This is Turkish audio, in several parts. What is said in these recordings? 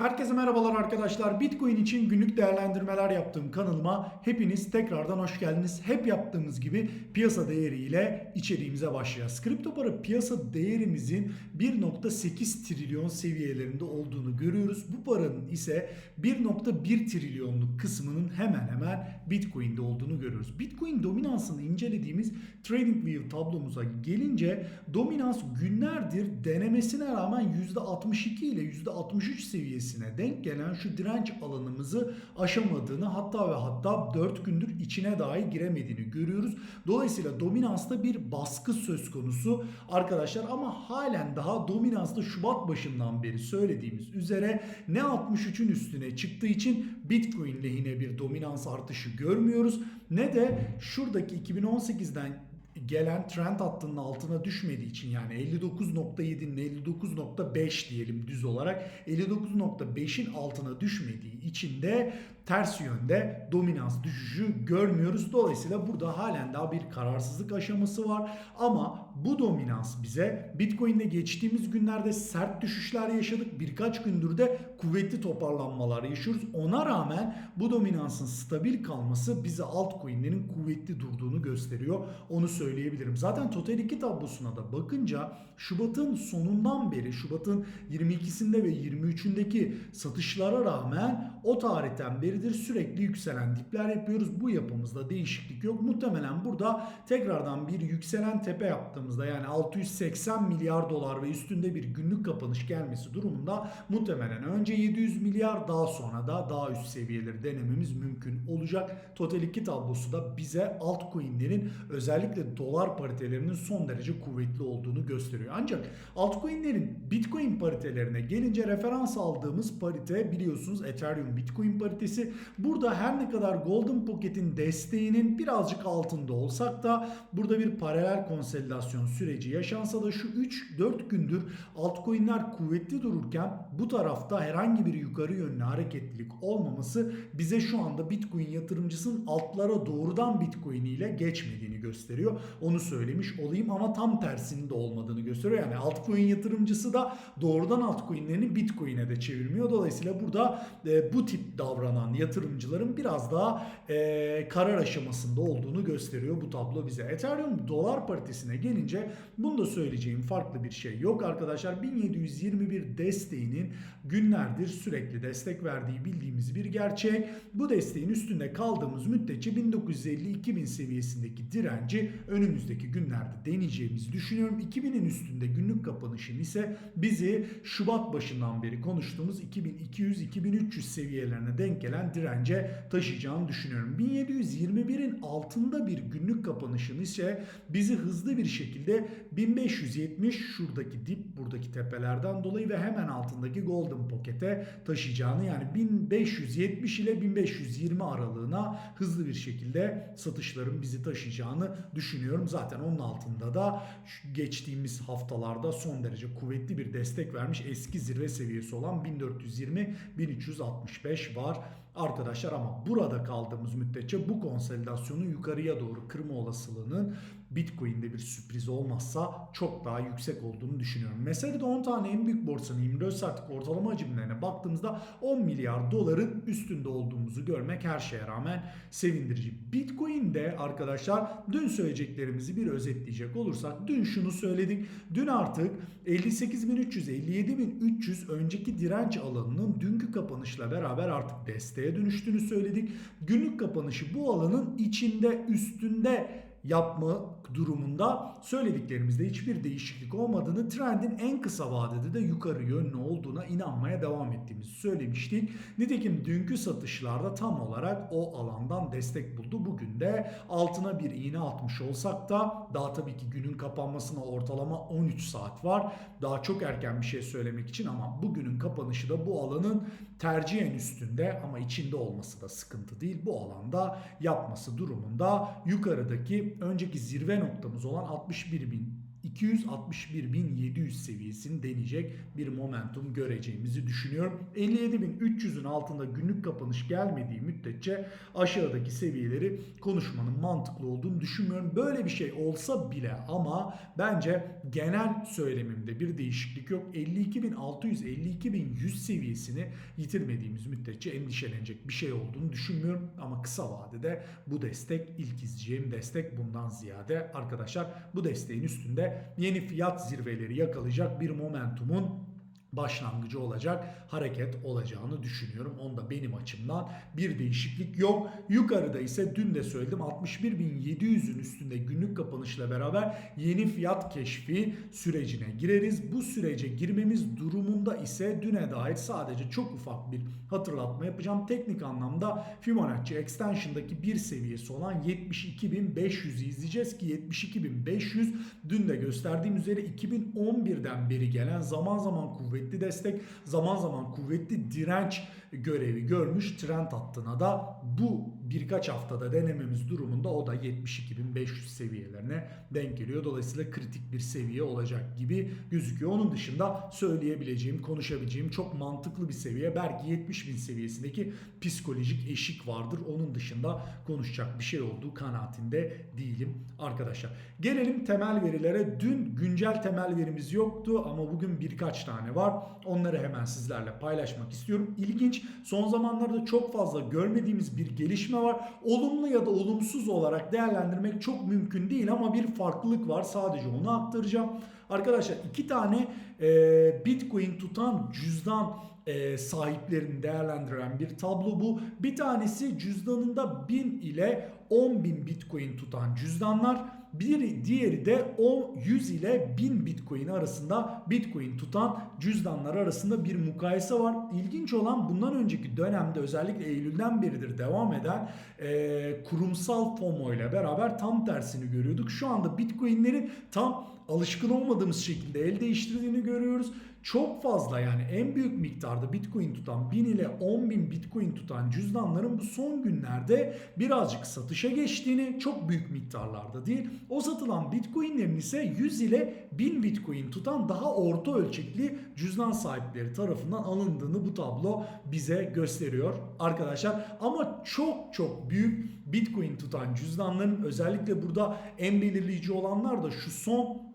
Herkese merhabalar arkadaşlar. Bitcoin için günlük değerlendirmeler yaptığım kanalıma hepiniz tekrardan hoş geldiniz. Hep yaptığımız gibi piyasa değeriyle içeriğimize başlayacağız. Kripto para piyasa değerimizin 1.8 trilyon seviyelerinde olduğunu görüyoruz. Bu paranın ise 1.1 trilyonluk kısmının hemen hemen Bitcoin'de olduğunu görüyoruz. Bitcoin dominansını incelediğimiz TradingView tablomuza gelince dominans günlerdir denemesine rağmen %62 ile %63 seviyesine denk gelen şu direnç alanımızı aşamadığını hatta ve hatta 4 gündür içine dahi giremediğini görüyoruz. Dolayısıyla dominansta bir baskı söz konusu arkadaşlar ama halen daha dominansta Şubat başından beri söylediğimiz üzere ne 63'ün üstüne çıktığı için Bitcoin lehine bir dominans artışı görmüyoruz ne de şuradaki 2018'den gelen trend hattının altına düşmediği için yani 59.7'nin 59.5 diyelim düz olarak 59.5'in altına düşmediği için de ters yönde dominans düşüşü görmüyoruz. Dolayısıyla burada halen daha bir kararsızlık aşaması var ama bu dominans bize Bitcoin'de geçtiğimiz günlerde sert düşüşler yaşadık. Birkaç gündür de kuvvetli toparlanmalar yaşıyoruz. Ona rağmen bu dominansın stabil kalması bize altcoin'lerin kuvvetli durduğunu gösteriyor. Onu söyleyebilirim. Zaten Total 2 tablosuna da bakınca Şubat'ın sonundan beri Şubat'ın 22'sinde ve 23'ündeki satışlara rağmen o tarihten beridir sürekli yükselen dipler yapıyoruz. Bu yapımızda değişiklik yok. Muhtemelen burada tekrardan bir yükselen tepe yaptığımızda yani 680 milyar dolar ve üstünde bir günlük kapanış gelmesi durumunda muhtemelen önce 700 milyar daha sonra da daha üst seviyeleri denememiz mümkün olacak. Total 2 tablosu da bize altcoin'lerin özellikle dolar paritelerinin son derece kuvvetli olduğunu gösteriyor. Ancak altcoin'lerin Bitcoin paritelerine gelince referans aldığımız parite biliyorsunuz Ethereum Bitcoin paritesi. Burada her ne kadar Golden Pocket'in desteğinin birazcık altında olsak da burada bir paralel konsolidasyon süreci yaşansa da şu 3-4 gündür altcoin'ler kuvvetli dururken bu tarafta herhangi bir yukarı yönlü hareketlilik olmaması bize şu anda Bitcoin yatırımcısının altlara doğrudan Bitcoin ile geçmediğini gösteriyor. Onu söylemiş olayım ama tam tersinin de olmadığını gösteriyor. Yani altcoin yatırımcısı da doğrudan altcoin'lerini Bitcoin'e de çevirmiyor. Dolayısıyla burada e, bu tip davranan yatırımcıların biraz daha e, karar aşamasında olduğunu gösteriyor bu tablo bize. Ethereum dolar paritesine gelince bunu da söyleyeceğim farklı bir şey yok arkadaşlar. 1721 desteğinin günlerdir sürekli destek verdiği bildiğimiz bir gerçek. Bu desteğin üstünde kaldığımız müddetçe 1950-2000 seviyesindeki direnci önümüzdeki günlerde deneyeceğimizi düşünüyorum. 2000'in üstünde günlük kapanışın ise bizi Şubat başından beri konuştuğumuz 2200-2300 seviyelerine denk gelen dirence taşıyacağını düşünüyorum. 1721'in altında bir günlük kapanışın ise bizi hızlı bir şekilde 1570 şuradaki dip buradaki tepelerden dolayı ve hemen altındaki Golden Pocket'e taşıyacağını yani 1570 ile 1520 aralığına hızlı bir şekilde satışların bizi taşıyacağını düşünüyorum. Zaten onun altında da geçtiğimiz haftalarda son derece kuvvetli bir destek vermiş eski zirve seviyesi olan 1420-1365 var arkadaşlar ama burada kaldığımız müddetçe bu konsolidasyonu yukarıya doğru kırma olasılığının Bitcoin'de bir sürpriz olmazsa çok daha yüksek olduğunu düşünüyorum. Mesela de 10 tane en büyük borsanın 24 saatlik ortalama hacimlerine baktığımızda 10 milyar doların üstünde olduğumuzu görmek her şeye rağmen sevindirici. Bitcoin'de arkadaşlar dün söyleyeceklerimizi bir özetleyecek olursak dün şunu söyledik. Dün artık 58.300 57.300 önceki direnç alanının dünkü kapanışla beraber artık desteğe dönüştüğünü söyledik. Günlük kapanışı bu alanın içinde üstünde yapma durumunda söylediklerimizde hiçbir değişiklik olmadığını, trendin en kısa vadede de yukarı yönlü olduğuna inanmaya devam ettiğimizi söylemiştik. Nitekim dünkü satışlarda tam olarak o alandan destek buldu. Bugün de altına bir iğne atmış olsak da daha tabii ki günün kapanmasına ortalama 13 saat var. Daha çok erken bir şey söylemek için ama bugünün kapanışı da bu alanın tercihen üstünde ama içinde olması da sıkıntı değil. Bu alanda yapması durumunda yukarıdaki önceki zirve noktamız olan 61.200 261.700 seviyesini deneyecek bir momentum göreceğimizi düşünüyorum. 57.300'ün altında günlük kapanış gelmediği müddetçe aşağıdaki seviyeleri konuşmanın mantıklı olduğunu düşünmüyorum. Böyle bir şey olsa bile ama bence genel söylemimde bir değişiklik yok. 52.600-52.100 seviyesini yitirmediğimiz müddetçe endişelenecek bir şey olduğunu düşünmüyorum. Ama kısa vadede bu destek ilk izleyeceğim destek bundan ziyade arkadaşlar bu desteğin üstünde yeni fiyat zirveleri yakalayacak bir momentumun başlangıcı olacak hareket olacağını düşünüyorum. Onda benim açımdan bir değişiklik yok. Yukarıda ise dün de söyledim 61.700'ün üstünde günlük kapanışla beraber yeni fiyat keşfi sürecine gireriz. Bu sürece girmemiz durumunda ise düne dair sadece çok ufak bir hatırlatma yapacağım. Teknik anlamda Fibonacci Extension'daki bir seviyesi olan 72.500'ü izleyeceğiz ki 72.500 dün de gösterdiğim üzere 2011'den beri gelen zaman zaman kuvvetli destek, zaman zaman kuvvetli direnç görevi görmüş trend hattına da bu birkaç haftada denememiz durumunda o da 72.500 seviyelerine denk geliyor. Dolayısıyla kritik bir seviye olacak gibi gözüküyor. Onun dışında söyleyebileceğim, konuşabileceğim çok mantıklı bir seviye. Belki 70.000 seviyesindeki psikolojik eşik vardır. Onun dışında konuşacak bir şey olduğu kanaatinde değilim arkadaşlar. Gelelim temel verilere. Dün güncel temel verimiz yoktu ama bugün birkaç tane var. Onları hemen sizlerle paylaşmak istiyorum. İlginç son zamanlarda çok fazla görmediğimiz bir gelişme var. Olumlu ya da olumsuz olarak değerlendirmek çok mümkün değil ama bir farklılık var. Sadece onu aktaracağım. Arkadaşlar iki tane e, Bitcoin tutan cüzdan e, sahiplerini değerlendiren bir tablo bu. Bir tanesi cüzdanında 1000 ile 10.000 Bitcoin tutan cüzdanlar. Bir diğeri de o 100 ile 1000 Bitcoin arasında Bitcoin tutan cüzdanlar arasında bir mukayese var. İlginç olan bundan önceki dönemde özellikle Eylül'den beridir devam eden e, kurumsal FOMO ile beraber tam tersini görüyorduk. Şu anda Bitcoin'lerin tam alışkın olmadığımız şekilde el değiştirdiğini görüyoruz. Çok fazla yani en büyük miktarda Bitcoin tutan 1000 ile 10 bin Bitcoin tutan cüzdanların bu son günlerde birazcık satışa geçtiğini çok büyük miktarlarda değil. O satılan Bitcoin'lerin ise 100 ile 1000 Bitcoin tutan daha orta ölçekli cüzdan sahipleri tarafından alındığını bu tablo bize gösteriyor arkadaşlar. Ama çok çok büyük Bitcoin tutan cüzdanların özellikle burada en belirleyici olanlar da şu son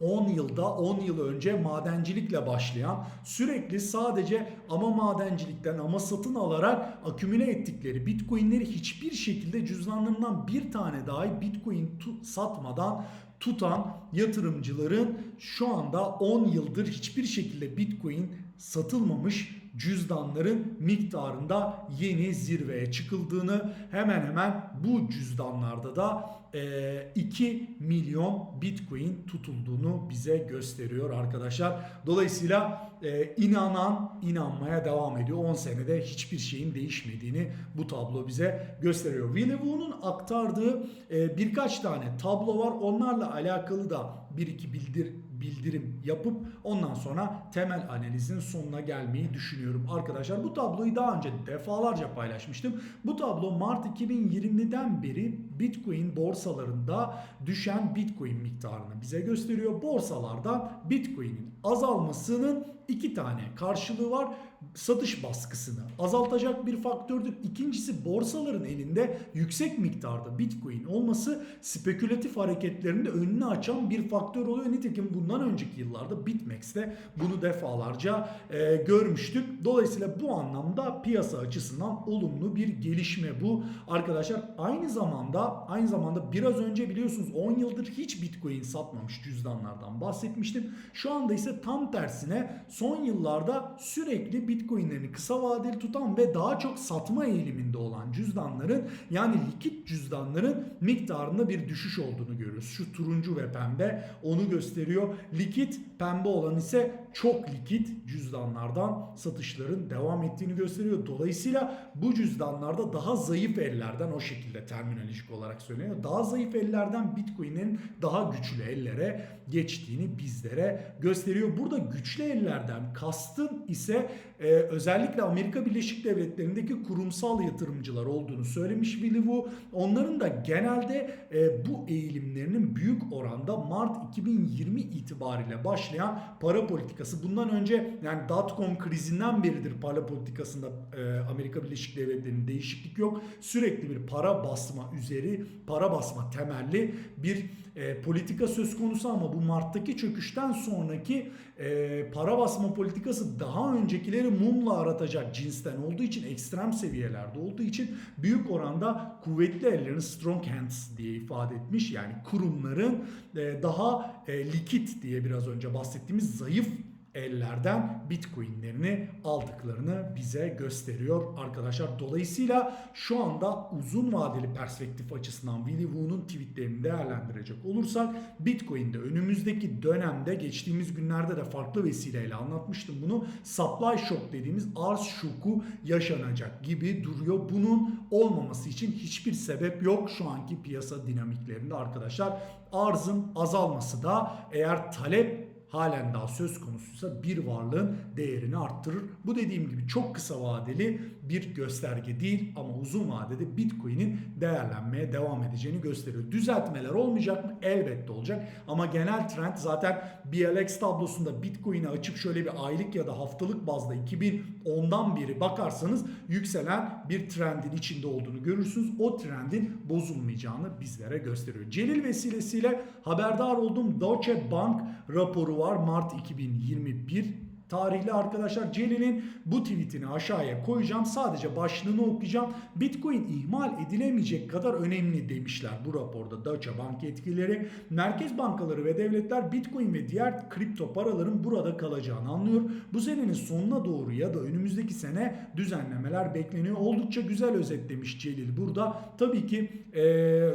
10 yılda 10 yıl önce madencilikle başlayan sürekli sadece ama madencilikten ama satın alarak akümüle ettikleri bitcoinleri hiçbir şekilde cüzdanlarından bir tane dahi bitcoin tu- satmadan tutan yatırımcıların şu anda 10 yıldır hiçbir şekilde bitcoin satılmamış cüzdanların miktarında yeni zirveye çıkıldığını hemen hemen bu cüzdanlarda da e, 2 milyon bitcoin tutulduğunu bize gösteriyor arkadaşlar. Dolayısıyla e, inanan inanmaya devam ediyor. 10 senede hiçbir şeyin değişmediğini bu tablo bize gösteriyor. Willy Woo'nun aktardığı e, birkaç tane tablo var. Onlarla alakalı da bir iki bildir, bildirim yapıp ondan sonra temel analizin sonuna gelmeyi düşünüyorum. Arkadaşlar bu tabloyu daha önce defalarca paylaşmıştım. Bu tablo Mart 2020'den beri Bitcoin borsalarında düşen Bitcoin miktarını bize gösteriyor. Borsalarda Bitcoin'in azalmasının iki tane karşılığı var. Satış baskısını azaltacak bir faktördür. İkincisi borsaların elinde yüksek miktarda Bitcoin olması spekülatif hareketlerin de önünü açan bir faktör oluyor. Nitekim bundan önceki yıllarda BitMEX'te bunu defalarca e, görmüştük. Dolayısıyla bu anlamda piyasa açısından olumlu bir gelişme bu. Arkadaşlar aynı zamanda aynı zamanda biraz önce biliyorsunuz 10 yıldır hiç Bitcoin satmamış cüzdanlardan bahsetmiştim. Şu anda ise tam tersine son yıllarda sürekli Bitcoin'lerini kısa vadeli tutan ve daha çok satma eğiliminde olan cüzdanların yani likit cüzdanların miktarında bir düşüş olduğunu görüyoruz. Şu turuncu ve pembe onu gösteriyor. Likit pembe olan ise çok likit cüzdanlardan satışların devam ettiğini gösteriyor. Dolayısıyla bu cüzdanlarda daha zayıf ellerden o şekilde terminolojik olarak söyleniyor. Daha zayıf ellerden Bitcoin'in daha güçlü ellere geçtiğini bizlere gösteriyor. Burada güçlü ellerden kastın ise e, özellikle Amerika Birleşik Devletleri'ndeki kurumsal yatırımcılar olduğunu söylemiş Willy Wu. Onların da genelde e, bu eğilimlerinin büyük oranda Mart 2020 itibariyle başlayan para politikası. Bundan önce yani dotcom krizinden beridir para politikasında e, Amerika Birleşik Devletleri'nin değişiklik yok. Sürekli bir para basma üzeri, para basma temelli bir e, politika söz konusu ama bu Mart'taki çöküşten sonraki e, para basma politikası daha öncekileri mumla aratacak cinsten olduğu için ekstrem seviyelerde olduğu için büyük oranda kuvvetli ellerin strong hands diye ifade etmiş. Yani kurumların e, daha e, likit diye biraz önce bahsettiğimiz zayıf ellerden bitcoinlerini aldıklarını bize gösteriyor arkadaşlar. Dolayısıyla şu anda uzun vadeli perspektif açısından Willy Woo'nun tweetlerini değerlendirecek olursak bitcoin'de önümüzdeki dönemde geçtiğimiz günlerde de farklı vesileyle anlatmıştım bunu. Supply shock dediğimiz arz şoku yaşanacak gibi duruyor. Bunun olmaması için hiçbir sebep yok şu anki piyasa dinamiklerinde arkadaşlar. Arzın azalması da eğer talep halen daha söz konusuysa bir varlığın değerini arttırır. Bu dediğim gibi çok kısa vadeli bir gösterge değil ama uzun vadede Bitcoin'in değerlenmeye devam edeceğini gösteriyor. Düzeltmeler olmayacak mı? Elbette olacak. Ama genel trend zaten BLX tablosunda Bitcoin'i açıp şöyle bir aylık ya da haftalık bazda 2010'dan beri bakarsanız yükselen bir trendin içinde olduğunu görürsünüz. O trendin bozulmayacağını bizlere gösteriyor. Celil vesilesiyle haberdar olduğum Deutsche Bank raporu var. Mart 2021 tarihli arkadaşlar Celil'in bu tweetini aşağıya koyacağım. Sadece başlığını okuyacağım. Bitcoin ihmal edilemeyecek kadar önemli demişler bu raporda Deutsche Bank etkileri. Merkez bankaları ve devletler Bitcoin ve diğer kripto paraların burada kalacağını anlıyor. Bu senenin sonuna doğru ya da önümüzdeki sene düzenlemeler bekleniyor. Oldukça güzel özetlemiş Celil burada. Tabii ki e,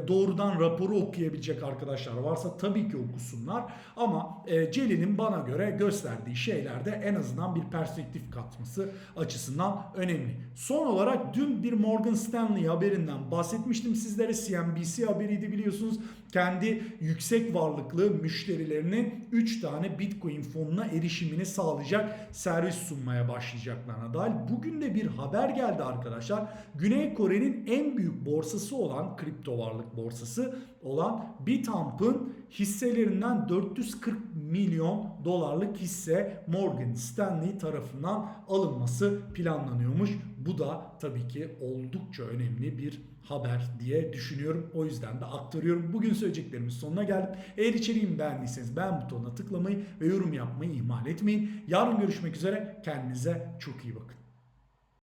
doğrudan raporu okuyabilecek arkadaşlar varsa tabii ki okusunlar. Ama e, Celil'in bana göre gösterdiği şeylerde en azından bir perspektif katması açısından önemli. Son olarak dün bir Morgan Stanley haberinden bahsetmiştim sizlere. CNBC haberiydi biliyorsunuz. Kendi yüksek varlıklı müşterilerinin 3 tane Bitcoin fonuna erişimini sağlayacak servis sunmaya başlayacaklarına dair. Bugün de bir haber geldi arkadaşlar. Güney Kore'nin en büyük borsası olan kripto varlık borsası olan Bitamp'ın hisselerinden 440 milyon dolarlık hisse Morgan Stanley tarafından alınması planlanıyormuş. Bu da tabii ki oldukça önemli bir haber diye düşünüyorum. O yüzden de aktarıyorum. Bugün söyleyeceklerimin sonuna geldim. Eğer içeriğimi beğendiyseniz beğen butonuna tıklamayı ve yorum yapmayı ihmal etmeyin. Yarın görüşmek üzere. Kendinize çok iyi bakın.